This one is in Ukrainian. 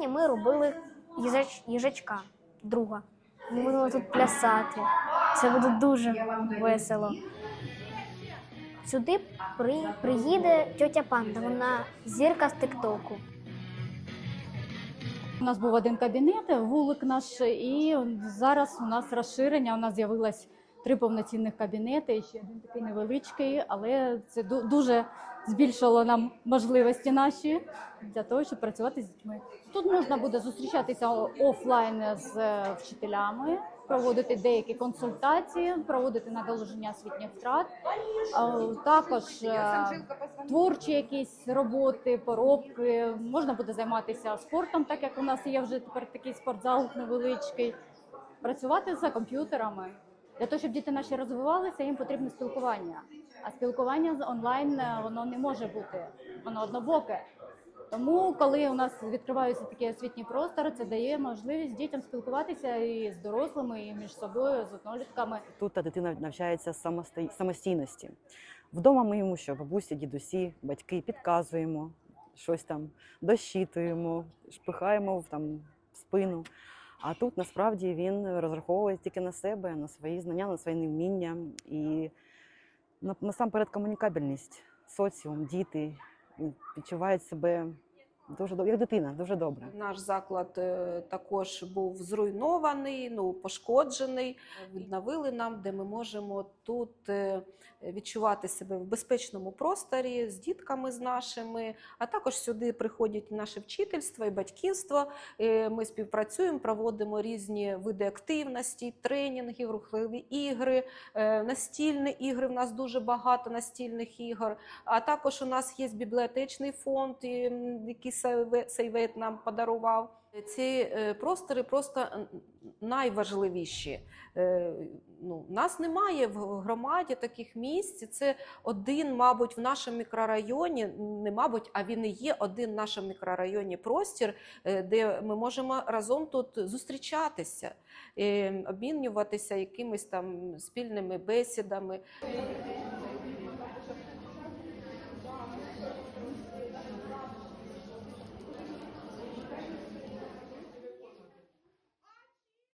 Сьогодні ми робили їжач, їжачка друга. Ми будемо тут плясати. Це буде дуже весело. Сюди при, приїде тьотя Панда, вона зірка з Тиктоку. У нас був один кабінет, вулик наш, і зараз у нас розширення. У нас з'явилось три повноцінних кабінети, і ще один такий невеличкий, але це дуже збільшило нам можливості наші для того, щоб працювати з дітьми. Тут можна буде зустрічатися офлайн з е, вчителями, проводити деякі консультації, проводити надолуження освітніх втрат. Також е, творчі якісь роботи, поробки. Можна буде займатися спортом, так як у нас є вже тепер такий спортзал невеличкий. Працювати за комп'ютерами. Для того, щоб діти наші розвивалися, їм потрібне спілкування. А спілкування онлайн е, воно не може бути, воно однобоке. Тому, коли у нас відкриваються такі освітні простори, це дає можливість дітям спілкуватися і з дорослими, і між собою, з однолітками. Тут та дитина навчається самостійності. Вдома ми йому що бабусі, дідусі, батьки підказуємо, щось там дощитуємо, шпихаємо там в спину. А тут насправді він розраховує тільки на себе, на свої знання, на свої невміння. І на- насамперед комунікабельність, соціум, діти відчувають себе дуже як дитина, дуже добре. Наш заклад е, також був зруйнований, ну пошкоджений. Відновили нам, де ми можемо тут е, відчувати себе в безпечному просторі з дітками з нашими. А також сюди приходять наше вчительство і батьківство. Е, Ми співпрацюємо, проводимо різні види активності, тренінги, рухливі ігри, настільні ігри. В нас дуже багато настільних ігор. А також у нас є бібліотечний фонд, який Сейвет нам подарував. Ці е, простори просто найважливіші. Е, Ну, нас немає в громаді таких місць. Це один, мабуть, в нашому мікрорайоні, не мабуть, а він і є один в нашому мікрорайоні простір, е, де ми можемо разом тут зустрічатися, обмінюватися якимись там спільними бесідами.